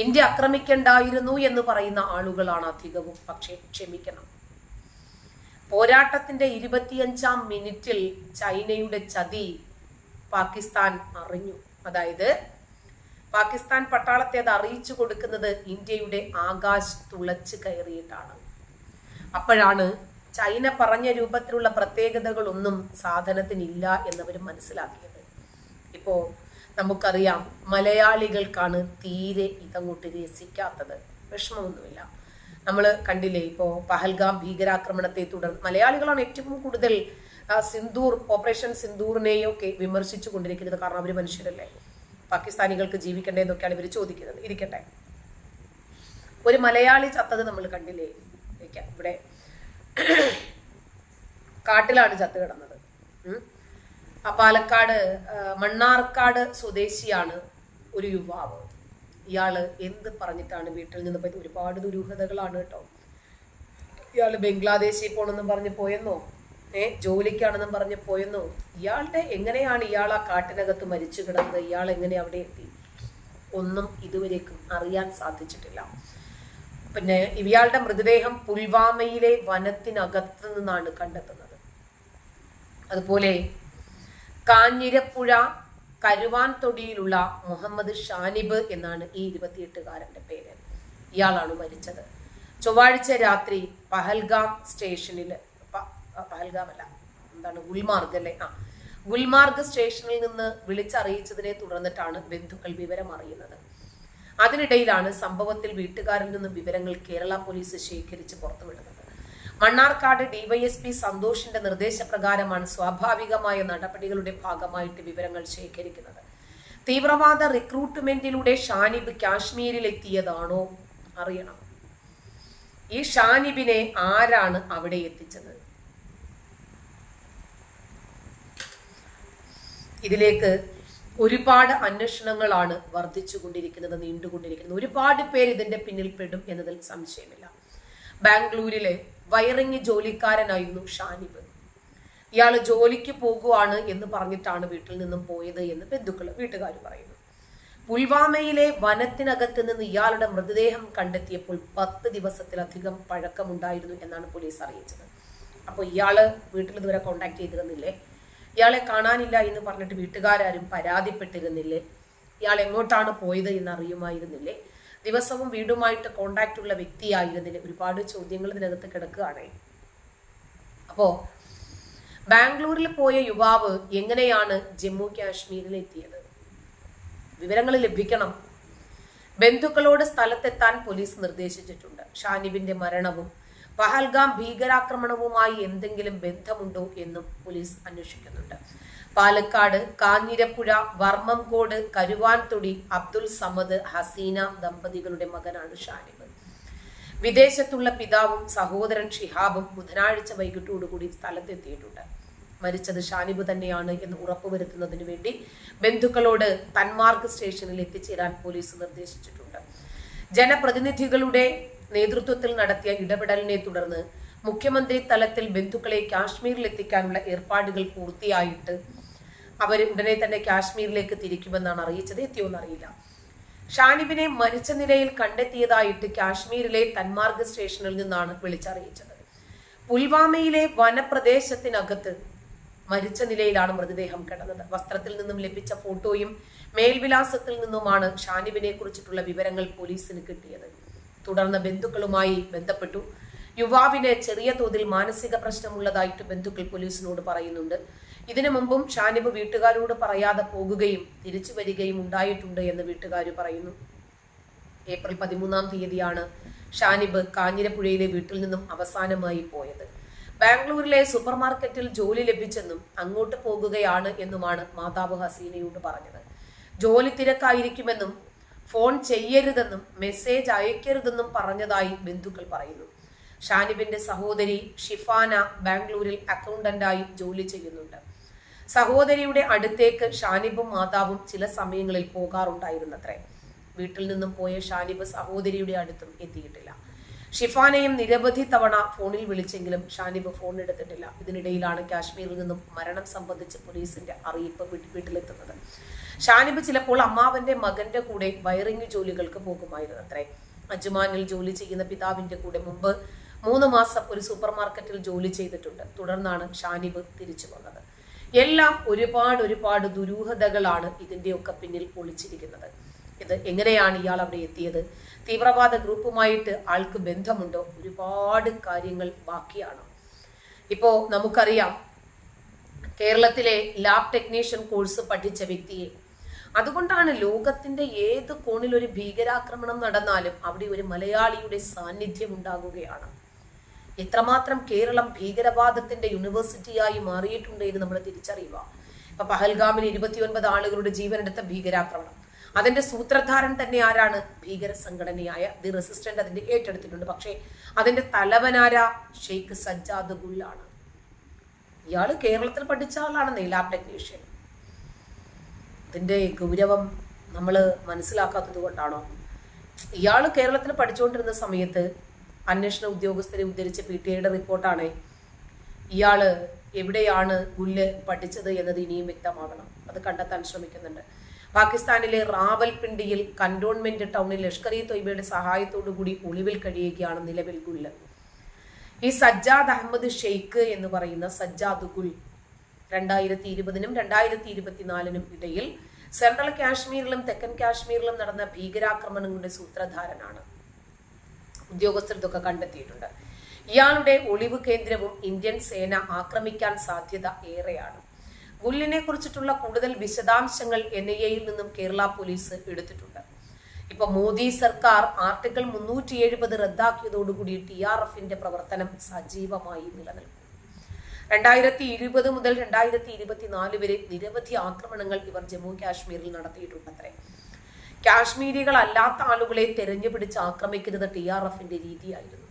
India ആക്രമിക്കണ്ടായിരുന്നു എന്ന് പറയുന്ന ആളുകളാണ് അധികവും പക്ഷേ ക്ഷമിക്കണം. പോരാട്ടത്തിന്റെ ഇരുപത്തിയഞ്ചാം മിനിറ്റിൽ ചൈനയുടെ ചതി പാകിസ്ഥാൻ അറിഞ്ഞു. അതായത് പാകിസ്ഥാൻ പട്ടാളത്തെ അത് അറിയിച്ചു കൊടുക്കുന്നത് ഇന്ത്യയുടെ ആകാശ് തുളച്ച് കയറിയിട്ടാണ്. അപ്പോഴാണ് ചൈന പറഞ്ഞ രൂപത്തിലുള്ള പ്രത്യേകതകളൊന്നും സാധനത്തിനില്ല എന്നവർ മനസ്സിലാക്കിയത്. ഇപ്പോ നമുക്കറിയാം മലയാളികൾക്കാണ് തീരെ ഇതങ്ങോട്ട് രസിക്കാത്തത്. വിഷമമൊന്നുമില്ല. നമ്മൾ കണ്ടില്ലേ ഇപ്പോ പഹൽഗാം ഭീകരാക്രമണത്തെ തുടർന്ന് മലയാളികളാണ് ഏറ്റവും കൂടുതൽ സിന്ദൂർ ഓപ്പറേഷൻ സിന്ദൂറിനെയും ഒക്കെ വിമർശിച്ചു കൊണ്ടിരിക്കുന്നത് കാരണം അവർ മനുഷ്യരല്ലേ? പാകിസ്ഥാനികൾക്ക് ജീവിക്കണ്ടേ എന്നൊക്കെയാണ് ഇവർ ചോദിക്കുന്നത്. ഇരിക്കട്ടെ. ഒരു മലയാളി ചത്തത് നമ്മൾ കണ്ടില്ലേ. ഇവിടെ കാട്ടിലാണ് ചത്ത് കിടന്നത്. ആ പാലക്കാട് മണ്ണാർക്കാട് സ്വദേശിയാണ് ഒരു യുവാവ്. ഇയാൾ എന്ത് പറഞ്ഞിട്ടാണ് വീട്ടിൽ നിന്ന് പറ്റി ഒരുപാട് ദുരൂഹതകളാണ് കേട്ടോ. ഇയാൾ ബംഗ്ലാദേശിൽ പോണെന്നും പറഞ്ഞ് പോയെന്നോ? ഏ ജോലിക്കാണെന്നും പറഞ്ഞ് പോയെന്നോ? ഇയാളുടെ എങ്ങനെയാണ് ഇയാൾ ആ കാട്ടിനകത്ത് മരിച്ചു കിടന്നത്? ഇയാൾ എങ്ങനെ അവിടെ എത്തി? ഒന്നും ഇതുവരേക്കും അറിയാൻ സാധിച്ചിട്ടില്ല. പിന്നെ ഇയാളുടെ മൃതദേഹം പുൽവാമയിലെ വനത്തിനകത്ത് നിന്നാണ് കണ്ടെത്തുന്നത്. അതുപോലെ കാഞ്ഞിരപ്പുഴ കരുവാൻ തൊടിയിലുള്ള മുഹമ്മദ് ഷാനിബ് എന്നാണ് ഈ ഇരുപത്തിയെട്ടുകാരന്റെ പേര്. ഇയാളാണ് മരിച്ചത്. ചൊവ്വാഴ്ച രാത്രി പഹൽഗാം സ്റ്റേഷനിൽ പഹൽഗാം അല്ല എന്താണ് ഗുൽമാർഗ് അല്ലേ? ആ ഗുൽമാർഗ് സ്റ്റേഷനിൽ നിന്ന് വിളിച്ചറിയിച്ചതിനെ തുടർന്നിട്ടാണ് ബന്ധുക്കൾ വിവരം അറിയുന്നത്. അതിനിടയിലാണ് സംഭവത്തിൽ വീട്ടുകാരിൽ നിന്ന് വിവരങ്ങൾ കേരള പോലീസ് ശേഖരിച്ച് പുറത്തുവിടുന്നത്. മണ്ണാർക്കാട് ഡിവൈഎസ്പി സന്തോഷിന്റെ നിർദ്ദേശപ്രകാരമാണ് സ്വാഭാവികമായ നടപടികളുടെ ഭാഗമായിട്ട് വിവരങ്ങൾ ശേഖരിക്കുന്നത്. തീവ്രവാദ റിക്രൂട്ട്മെന്റിലൂടെ ഷാനിബ് കാശ്മീരിൽ എത്തിയതാണോ അറിയണം. ഈ ഷാനിബിനെ ആരാണ് അവിടെ എത്തിച്ചത്? ഇതിലേക്ക് ഒരുപാട് അന്വേഷണങ്ങളാണ് വർദ്ധിച്ചുകൊണ്ടിരിക്കുന്നത് നീണ്ടുകൊണ്ടിരിക്കുന്നത്. ഒരുപാട് പേര് ഇതിന്റെ പിന്നിൽ പെടും എന്നതിൽ സംശയമില്ല. ബാംഗ്ലൂരിലെ വയറിംഗ് ജോലിക്കാരനായിരുന്നു ഷാനിബ്. ഇയാൾ ജോലിക്ക് പോകുവാണ് എന്ന് പറഞ്ഞിട്ടാണ് വീട്ടിൽ നിന്നും പോയത് എന്ന് ബന്ധുക്കൾ വീട്ടുകാർ പറയുന്നു. പുൽവാമയിലെ വനത്തിനകത്ത് നിന്ന് ഇയാളുടെ മൃതദേഹം കണ്ടെത്തിയപ്പോൾ പത്ത് ദിവസത്തിലധികം പഴക്കമുണ്ടായിരുന്നു എന്നാണ് പോലീസ് അറിയിച്ചത്. അപ്പോൾ ഇയാൾ വീട്ടിൽ ഇതുവരെ കോണ്ടാക്ട് ചെയ്തിരുന്നില്ലേ? ഇയാളെ കാണാനില്ല എന്ന് പറഞ്ഞിട്ട് വീട്ടുകാരും പരാതിപ്പെട്ടിരുന്നില്ലേ? ഇയാൾ എങ്ങോട്ടാണ് പോയത് എന്ന് അറിയുമായിരുന്നില്ലേ ദിവസവും വീടുമായിട്ട് കോണ്ടാക്ട് ഉള്ള വ്യക്തിയായിരുന്നില്ല? ഒരുപാട് ചോദ്യങ്ങൾ ഇതിനകത്ത് കിടക്കുകയാണ്. അപ്പോ ബാംഗ്ലൂരിൽ പോയ യുവാവ് എങ്ങനെയാണ് ജമ്മു കാശ്മീരിൽ എത്തിയത്? വിവരങ്ങൾ ലഭിക്കണം. ബന്ധുക്കളോട് സ്ഥലത്തെത്താൻ പോലീസ് നിർദ്ദേശിച്ചിട്ടുണ്ട്. ഷാനിബിന്റെ മരണവും പഹൽഗാം ഭീകരാക്രമണവുമായി എന്തെങ്കിലും ബന്ധമുണ്ടോ എന്നും പോലീസ് അന്വേഷിക്കുന്നുണ്ട്. പാലക്കാട് കാഞ്ഞിരപ്പുഴ വർമ്മംകോട് കരുവാൻതൊടി അബ്ദുൽ സമദ് ഹസീന ദമ്പതികളുടെ മകനാണ് ഷാനിബ് വിദേശത്തുള്ള പിതാവും സഹോദരൻ ഷിഹാബും ബുധനാഴ്ച വൈകിട്ടോടുകൂടി സ്ഥലത്തെത്തിയിട്ടുണ്ട്. മരിച്ചത് ഷാനിബ് തന്നെയാണ് എന്ന് ഉറപ്പുവരുത്തുന്നതിന് വേണ്ടി ബന്ധുക്കളോട് തന്മാർഗ് സ്റ്റേഷനിൽ എത്തിച്ചേരാൻ പോലീസ് നിർദ്ദേശിച്ചിട്ടുണ്ട്. ജനപ്രതിനിധികളുടെ നേതൃത്വത്തിൽ നടത്തിയ ഇടപെടലിനെ തുടർന്ന് മുഖ്യമന്ത്രി തലത്തിൽ ബന്ധുക്കളെ കാശ്മീരിൽ എത്തിക്കാനുള്ള ഏർപ്പാടുകൾ പൂർത്തിയായിട്ട് അവർ ഉടനെ തന്നെ കാശ്മീരിലേക്ക് തിരിക്കുമെന്നാണ് അറിയിച്ചത്. എത്തിയോന്ന് അറിയില്ല. ഷാനിബിനെ മരിച്ച നിലയിൽ കണ്ടെത്തിയതായിട്ട് കാശ്മീരിലെ തന്മാർഗ് സ്റ്റേഷനിൽ നിന്നാണ് വിളിച്ചറിയിച്ചത്. പുൽവാമയിലെ വനപ്രദേശത്തിനകത്ത് മരിച്ച നിലയിലാണ് മൃതദേഹം കിടന്നത്. വസ്ത്രത്തിൽ നിന്നും ലഭിച്ച ഫോട്ടോയും മേൽവിലാസത്തിൽ നിന്നുമാണ് ഷാനിബിനെ കുറിച്ചിട്ടുള്ള വിവരങ്ങൾ പോലീസിന് കിട്ടിയത്. തുടർന്ന് ബന്ധുക്കളുമായി ബന്ധപ്പെട്ടു. യുവാവിന് ചെറിയ തോതിൽ മാനസിക പ്രശ്നമുള്ളതായിട്ട് ബന്ധുക്കൾ പോലീസിനോട് പറയുന്നുണ്ട്. ഇതിനു മുമ്പും ഷാനിബ് വീട്ടുകാരോട് പറയാതെ പോകുകയും തിരിച്ചു വരികയും ഉണ്ടായിട്ടുണ്ട് എന്ന് വീട്ടുകാർ പറയുന്നു. ഏപ്രിൽ പതിമൂന്നാം തീയതിയാണ് ഷാനിബ് കാഞ്ഞിരപ്പുഴയിലെ വീട്ടിൽ നിന്നും അവസാനമായി പോയത്. ബാംഗ്ലൂരിലെ സൂപ്പർ മാർക്കറ്റിൽ ജോലി ലഭിച്ചെന്നും അങ്ങോട്ട് പോകുകയാണ് എന്നുമാണ് മാതാവ് ഹസീനയോട് പറഞ്ഞത്. ജോലി തിരക്കായിരിക്കുമെന്നും ഫോൺ ചെയ്യരുതെന്നും മെസ്സേജ് അയക്കരുതെന്നും പറഞ്ഞതായി ബന്ധുക്കൾ പറയുന്നു. ഷാനിബിന്റെ സഹോദരി ഷിഫാന ബാംഗ്ലൂരിൽ അക്കൗണ്ടന്റായി ജോലി ചെയ്യുന്നുണ്ട്. സഹോദരിയുടെ അടുത്തേക്ക് ഷാനിബും മാതാവും ചില സമയങ്ങളിൽ പോകാറുണ്ടായിരുന്നത്രേ. വീട്ടിൽ നിന്നും പോയ ഷാനിബ് സഹോദരിയുടെ അടുത്തും എത്തിയിട്ടില്ല. ഷിഫാനെയും നിരവധി തവണ ഫോണിൽ വിളിച്ചെങ്കിലും ഷാനിബ് ഫോൺ എടുത്തിട്ടില്ല. ഇതിനിടയിലാണ് കാശ്മീരിൽ നിന്നും മരണം സംബന്ധിച്ച് പോലീസിന്റെ അറിയിപ്പ് വീട്ടി- വീട്ടിലെത്തുന്നത്. ഷാനിബ് ചിലപ്പോൾ അമ്മാവന്റെ മകന്റെ കൂടെ വയറിംഗ് ജോലികൾക്ക് പോകുമായിരുന്നു അത്രേ അജ്മാനിൽ ജോലി ചെയ്യുന്ന പിതാവിന്റെ കൂടെ മുമ്പ് മൂന്ന് മാസം ഒരു സൂപ്പർ മാർക്കറ്റിൽ ജോലി ചെയ്തിട്ടുണ്ട്. തുടർന്നാണ് ഷാനിബ് തിരിച്ചു വന്നത്. എല്ലാം ഒരുപാട് ഒരുപാട് ദുരൂഹതകളാണ് ഇതിന്റെയൊക്കെ പിന്നിൽ ഒളിച്ചിരിക്കുന്നത്. ഇത് എങ്ങനെയാണ് ഇയാൾ അവിടെ എത്തിയത്? തീവ്രവാദ ഗ്രൂപ്പുമായിട്ട് ആൾക്ക് ബന്ധമുണ്ടോ? ഒരുപാട് കാര്യങ്ങൾ ബാക്കിയാണ്. ഇപ്പോ നമുക്കറിയാം കേരളത്തിലെ ലാബ് ടെക്നീഷ്യൻ കോഴ്സ് പഠിച്ച വ്യക്തിയെ. അതുകൊണ്ടാണ് ലോകത്തിന്റെ ഏത് കോണിൽ ഒരു ഭീകരാക്രമണം നടന്നാലും അവിടെ ഒരു മലയാളിയുടെ സാന്നിധ്യം ഉണ്ടാകുകയാണ്. എത്രമാത്രം കേരളം ഭീകരവാദത്തിന്റെ യൂണിവേഴ്സിറ്റിയായി മാറിയിട്ടുണ്ട് എന്ന് നമ്മൾ തിരിച്ചറിയുക. ഇപ്പൊ പഹൽഗാമിൽ ഇരുപത്തിയൊൻപത് ആളുകളുടെ ജീവനെടുത്ത ഭീകരാക്രമണം. അതിന്റെ സൂത്രധാരൻ തന്നെ ആരാണ്? ഭീകര സംഘടനയായ ദി റെസിസ്റ്റന്റ് അതിന്റെ ഏറ്റെടുത്തിട്ടുണ്ട്. പക്ഷേ അതിന്റെ തലവനാര ഷെയ്ഖ് സജ്ജാദ് ഗുല്ലാണ് ഇയാൾ കേരളത്തിൽ പഠിച്ച ആളാണ് ലാബ് ടെക്നീഷ്യൻ. ഇതിന്റെ ഗൗരവം നമ്മൾ മനസ്സിലാക്കാത്തത് കൊണ്ടാണോ? ഇയാൾ കേരളത്തിൽ പഠിച്ചുകൊണ്ടിരുന്ന സമയത്ത് അന്വേഷണ ഉദ്യോഗസ്ഥരെ ഉദ്ധരിച്ച പി ടി ഐയുടെ റിപ്പോർട്ടാണ് ഇയാൾ എവിടെയാണ് ഗുല്ല് പഠിച്ചത് എന്നത് ഇനിയും വ്യക്തമാകണം അത് കണ്ടെത്താൻ ശ്രമിക്കുന്നുണ്ട്. പാകിസ്ഥാനിലെ റാവൽപിണ്ടിയിൽ കന്റോൺമെന്റ് ടൗണിൽ ലഷ്കർ ഇ തൊയ്ബയുടെ സഹായത്തോടു കൂടി ഒളിവിൽ കഴിയുകയാണ് നിലവിൽ ഗുല്ല് ഈ സജ്ജാദ് അഹമ്മദ് ഷെയ്ഖ് എന്ന് പറയുന്ന സജ്ജാദ് ഗുൽ രണ്ടായിരത്തി ഇരുപതിനും രണ്ടായിരത്തി ഇരുപത്തിനാലിനും ഇടയിൽ സെൻട്രൽ കാശ്മീരിലും തെക്കൻ കാശ്മീരിലും നടന്ന ഭീകരാക്രമണങ്ങളുടെ സൂത്രധാരനാണ്. ഉദ്യോഗസ്ഥർ ഇതൊക്കെ കണ്ടെത്തിയിട്ടുണ്ട്. ഇയാളുടെ ഒളിവ് കേന്ദ്രവും ഇന്ത്യൻ സേന ആക്രമിക്കാൻ സാധ്യത ഏറെയാണ്. ഗുല്ലിനെ കുറിച്ചിട്ടുള്ള കൂടുതൽ വിശദാംശങ്ങൾ എൻ ഐ എയിൽ നിന്നും കേരള പോലീസ് എടുത്തിട്ടുണ്ട്. ഇപ്പൊ മോദി സർക്കാർ ആർട്ടിക്കിൾ മുന്നൂറ്റി എഴുപത് റദ്ദാക്കിയതോടുകൂടി ടി ആർ എഫിന്റെ പ്രവർത്തനം സജീവമായി നിലനിൽക്കും. രണ്ടായിരത്തി ഇരുപത് മുതൽ രണ്ടായിരത്തി ഇരുപത്തിനാല് വരെ നിരവധി ആക്രമണങ്ങൾ ഇവർ ജമ്മു കാശ്മീരിൽ നടത്തിയിട്ടുണ്ടത്രേ. കാശ്മീരികളല്ലാത്ത ആളുകളെ തെരഞ്ഞു പിടിച്ച് ആക്രമിക്കുന്നത് ടി ആർ എഫിന്റെ രീതിയായിരുന്നു.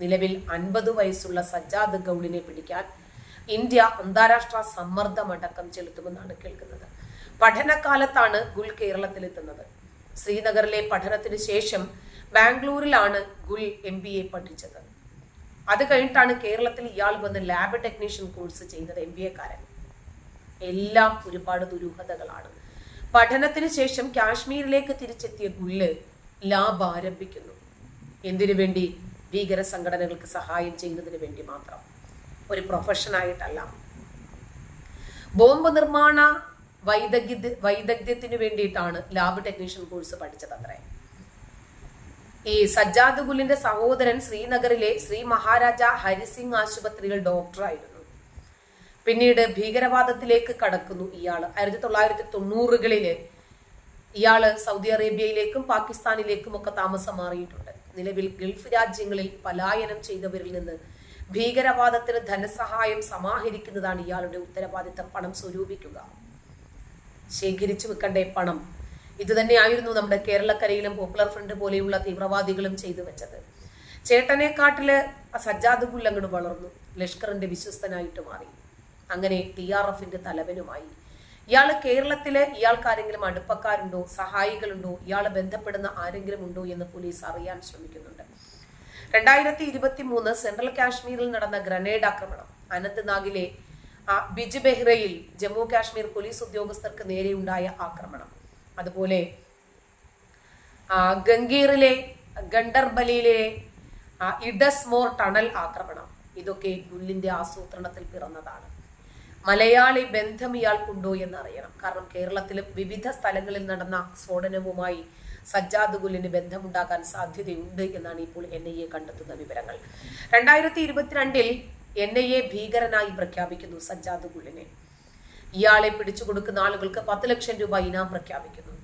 നിലവിൽ അൻപത് വയസ്സുള്ള സജ്ജാദ് ഗൗളിനെ പിടിക്കാൻ ഇന്ത്യ അന്താരാഷ്ട്ര സമ്മർദ്ദം സമ്മർദ്ദമടക്കം ചെലുത്തുമെന്നാണ് കേൾക്കുന്നത്. പഠനകാലത്താണ് ഗുൽ കേരളത്തിലെത്തുന്നത്. ശ്രീനഗറിലെ പഠനത്തിന് ശേഷം ബാംഗ്ലൂരിലാണ് ഗുൽ എം ബി എ പഠിച്ചത്. അത് കഴിഞ്ഞിട്ടാണ് കേരളത്തിൽ ഇയാൾ വന്ന് ലാബ് ടെക്നീഷ്യൻ കോഴ്സ് ചെയ്തത് എം ബി എക്കാരൻ. എല്ലാം ഒരുപാട് ദുരൂഹതകളാണ്. പഠനത്തിന് ശേഷം കാശ്മീരിലേക്ക് തിരിച്ചെത്തിയ ഗുല്ല് ലാബ് ആരംഭിക്കുന്നു. എന്തിനു വേണ്ടി? ഭീകര സംഘടനകൾക്ക് സഹായം ചെയ്യുന്നതിന് വേണ്ടി മാത്രം. ഒരു പ്രൊഫഷനായിട്ടല്ല ബോംബ് നിർമ്മാണ വൈദഗ്ധ്യ വൈദഗ്ധ്യത്തിന് വേണ്ടിയിട്ടാണ് ലാബ് ടെക്നീഷ്യൻ കോഴ്സ് പഠിച്ചത് അത്രേ. ഈ സജ്ജാദ് ഗുലിന്റെ സഹോദരൻ ശ്രീനഗറിലെ ശ്രീ മഹാരാജ ഹരിസിംഗ് ആശുപത്രിയിൽ ഡോക്ടറായിരുന്നു പിന്നീട് ഭീകരവാദത്തിലേക്ക് കടക്കുന്നു ഇയാൾ ആയിരത്തി തൊള്ളായിരത്തി തൊണ്ണൂറുകളിൽ ഇയാൾ സൗദി അറേബ്യയിലേക്കും പാകിസ്ഥാനിലേക്കും ഒക്കെ താമസം മാറിയിട്ടുണ്ട്. നിലവിൽ ഗൾഫ് രാജ്യങ്ങളിൽ പലായനം ചെയ്തവരിൽ നിന്ന് ഭീകരവാദത്തിന് ധനസഹായം സമാഹരിക്കുന്നതാണ് ഇയാളുടെ ഉത്തരവാദിത്തം പണം സ്വരൂപിക്കുക. ശേഖരിച്ചു വെക്കണ്ടേ പണം? ഇത് തന്നെയായിരുന്നു നമ്മുടെ കേരളക്കരയിലും പോപ്പുലർ ഫ്രണ്ട് പോലെയുള്ള തീവ്രവാദികളും ചെയ്തു വെച്ചത്. ചേട്ടനെക്കാട്ടിൽ സജ്ജാദ് ഗുൽ വളർന്നു. ലഷ്കറിന്റെ വിശ്വസ്തനായിട്ട് മാറി. അങ്ങനെ ടി ആർ എഫിന്റെ തലവനുമായി. ഇയാൾ കേരളത്തിലെ ഇയാൾക്ക് ആരെങ്കിലും അടുപ്പക്കാരുണ്ടോ? സഹായികളുണ്ടോ? ഇയാളെ ബന്ധപ്പെടുന്ന ആരെങ്കിലും ഉണ്ടോ എന്ന് പോലീസ് അറിയാൻ ശ്രമിക്കുന്നുണ്ട്. രണ്ടായിരത്തി ഇരുപത്തി മൂന്ന് സെൻട്രൽ കാശ്മീരിൽ നടന്ന ഗ്രനേഡ് ആക്രമണം. അനന്ത്നാഗിലെ ബിജ് ബെഹ്റയിൽ ജമ്മു കാശ്മീർ പോലീസ് ഉദ്യോഗസ്ഥർക്ക് നേരെയുണ്ടായ ആക്രമണം. അതുപോലെ ഗംഗീറിലെ ഗണ്ടർബലിയിലെ ഇഡസ്മോർ ടണൽ ആക്രമണം. ഇതൊക്കെ ഗുല്ലിന്റെ ആസൂത്രണത്തിൽ പിറന്നതാണ്. മലയാളി ബന്ധം ഇയാൾക്കുണ്ടോ എന്ന് അറിയണം കാരണം കേരളത്തിലും വിവിധ സ്ഥലങ്ങളിൽ നടന്ന സ്ഫോടനവുമായി സജ്ജാദ് ഗുലിന് ബന്ധമുണ്ടാകാൻ സാധ്യതയുണ്ട് എന്നാണ് ഇപ്പോൾ എൻ ഐ എ കണ്ടെത്തുന്ന വിവരങ്ങൾ. രണ്ടായിരത്തി ഇരുപത്തിരണ്ടിൽ എൻ ഐ എ ഭീകരനായി പ്രഖ്യാപിക്കുന്നു സജ്ജാദ് ഗുലിനെ ഇയാളെ പിടിച്ചു കൊടുക്കുന്ന ആളുകൾക്ക് പത്ത് ലക്ഷം രൂപ ഇനാം പ്രഖ്യാപിക്കുന്നു.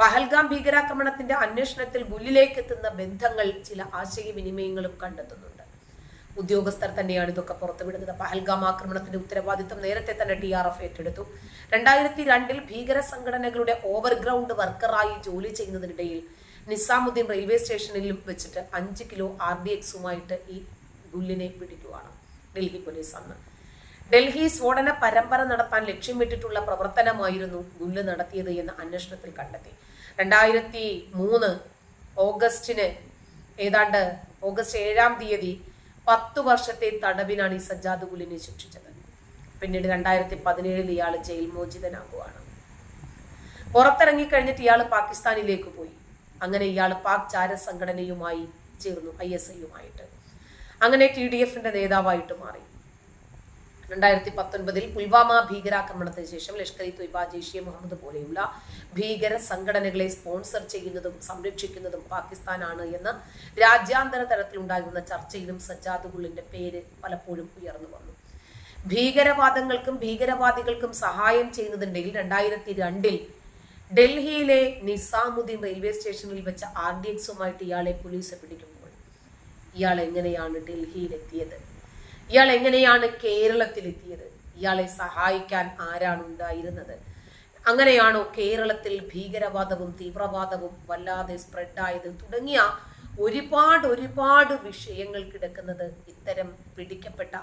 പഹൽഗാം ഭീകരാക്രമണത്തിന്റെ അന്വേഷണത്തിൽ ഗുലിലേക്ക് എത്തുന്ന ബന്ധങ്ങൾ ചില ആശയവിനിമയങ്ങളും കണ്ടെത്തുന്നുണ്ട് ഉദ്യോഗസ്ഥർ തന്നെയാണ് ഇതൊക്കെ പുറത്തുവിടുന്നത്. പഹൽഗാം ആക്രമണത്തിന്റെ ഉത്തരവാദിത്വം നേരത്തെ തന്നെ ടി ആർ എഫ് ഏറ്റെടുത്തു. രണ്ടായിരത്തി രണ്ടിൽ ഭീകര സംഘടനകളുടെ ഓവർഗ്രൗണ്ട് വർക്കറായി ജോലി ചെയ്യുന്നതിനിടയിൽ നിസാമുദ്ദീൻ റെയിൽവേ സ്റ്റേഷനിലും വെച്ചിട്ട് അഞ്ച് കിലോ ആർ ഡി എക്സുമായിട്ട് ഈ ഗുല്ലിനെ പിടിക്കുവാണ് ഡൽഹി പോലീസ് അന്ന്. ഡൽഹി സ്ഫോടന പരമ്പര നടത്താൻ ലക്ഷ്യമിട്ടിട്ടുള്ള പ്രവർത്തനമായിരുന്നു ഗുല്ല് നടത്തിയത് എന്ന് അന്വേഷണത്തിൽ കണ്ടെത്തി. രണ്ടായിരത്തി മൂന്ന് ഓഗസ്റ്റിന് ഏതാണ്ട് ഓഗസ്റ്റ് ഏഴാം തീയതി പത്തു വർഷത്തെ തടവിനാണ് ഈ സജ്ജാദ് ഗുലിനെ ശിക്ഷിച്ചത്. പിന്നീട് രണ്ടായിരത്തി പതിനേഴിൽ ഇയാൾ ജയിൽ മോചിതനാകുവാണ്. പുറത്തിറങ്ങി കഴിഞ്ഞിട്ട് ഇയാൾ പാകിസ്ഥാനിലേക്ക് പോയി. അങ്ങനെ ഇയാൾ പാക് ചാര സംഘടനയുമായി ചേർന്നു ഐ എസ് ഐയുമായിട്ട്. അങ്ങനെ ടി ഡി എഫിന്റെ നേതാവായിട്ട് മാറി. രണ്ടായിരത്തി പത്തൊൻപതിൽ പുൽവാമ ഭീകരാക്രമണത്തിന് ശേഷം ലഷ്കർ ഇ തൊയ്ബ ജെയ്ഷെ മുഹമ്മദ് പോലെയുള്ള ഭീകര സംഘടനകളെ സ്പോൺസർ ചെയ്യുന്നതും സംരക്ഷിക്കുന്നതും പാകിസ്ഥാനാണ് എന്ന് രാജ്യാന്തര തലത്തിലുണ്ടാകുന്ന ചർച്ചയിലും സജ്ജാദ് ഗുളിന്റെ പേര് പലപ്പോഴും ഉയർന്നു വന്നു. ഭീകരവാദങ്ങൾക്കും ഭീകരവാദികൾക്കും സഹായം ചെയ്യുന്നതിനിടയിൽ രണ്ടായിരത്തി രണ്ടിൽ ഡൽഹിയിലെ നിസാമുദ്ദീൻ റെയിൽവേ സ്റ്റേഷനിൽ വെച്ച ആർ ഡി എക്സുമായിട്ട് ഇയാളെ പോലീസ് പിടിക്കുമ്പോൾ ഇയാൾ എങ്ങനെയാണ് ഡൽഹിയിലെത്തിയത്? ഇയാൾ എങ്ങനെയാണ് കേരളത്തിലെത്തിയത്? ഇയാളെ സഹായിക്കാൻ ആരാണ് ഉണ്ടായിരുന്നത്? അങ്ങനെയാണോ കേരളത്തിൽ ഭീകരവാദവും തീവ്രവാദവും വല്ലാതെ സ്പ്രെഡായത് തുടങ്ങിയ ഒരുപാട് ഒരുപാട് വിഷയങ്ങൾ കിടക്കുന്നത് ഇത്തരം പിടിക്കപ്പെട്ട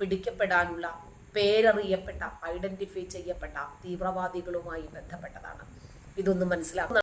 പിടിക്കപ്പെടാനുള്ള പേരറിയപ്പെട്ട ഐഡന്റിഫൈ ചെയ്യപ്പെട്ട തീവ്രവാദികളുമായി ബന്ധപ്പെട്ടതാണ്. ഇതൊന്നും മനസ്സിലാക്കുന്ന